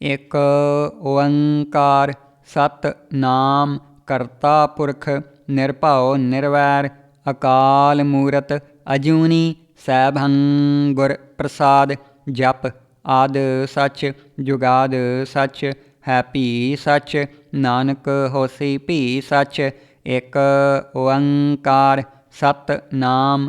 ਇਕ ਓੰਕਾਰ ਸਤ ਨਾਮ ਕਰਤਾ ਪੁਰਖ, ਨਿਰਭਉ, ਨਿਰਵੈਰ, ਅਕਾਲ ਮੂਰਤ, ਅਜੂਨੀ ਸੈਭੰ ਗੁਰ ਪ੍ਰਸਾਦ, ਜਪ ਆਦ ਸੱਚ, ਜੁਗਾਦ ਸੱਚ ਹੈ ਭੀ ਸੱਚ, ਨਾਨਕ ਹੋਸੀ ਭੀ ਸੱਚ, ਇਕ ਓੰਕਾਰ ਸਤ ਨਾਮ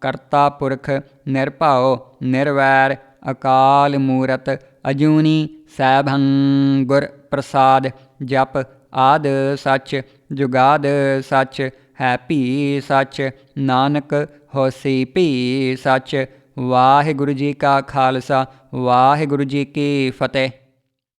ਕਰਤਾ ਪੁਰਖ ਨਿਰਭਉ, ਨਿਰਵੈਰ, ਅਕਾਲ ਮੂਰਤ, ਅਜੂਨੀ, ਸੈਭੰ ਗੁਰ ਪ੍ਰਸਾਦ, ਜਪ ਆਦ ਸੱਚ, ਜੁਗਾਦ ਸੱਚ, ਹੈ ਭੀ ਸੱਚ, ਨਾਨਕ ਹੋਸੀ ਭੀ ਸੱਚ। ਵਾਹਿਗੁਰੂ ਜੀ ਕਾ ਖਾਲਸਾ, ਵਾਹਿਗੁਰੂ ਜੀ ਕੀ ਫਤਿਹ।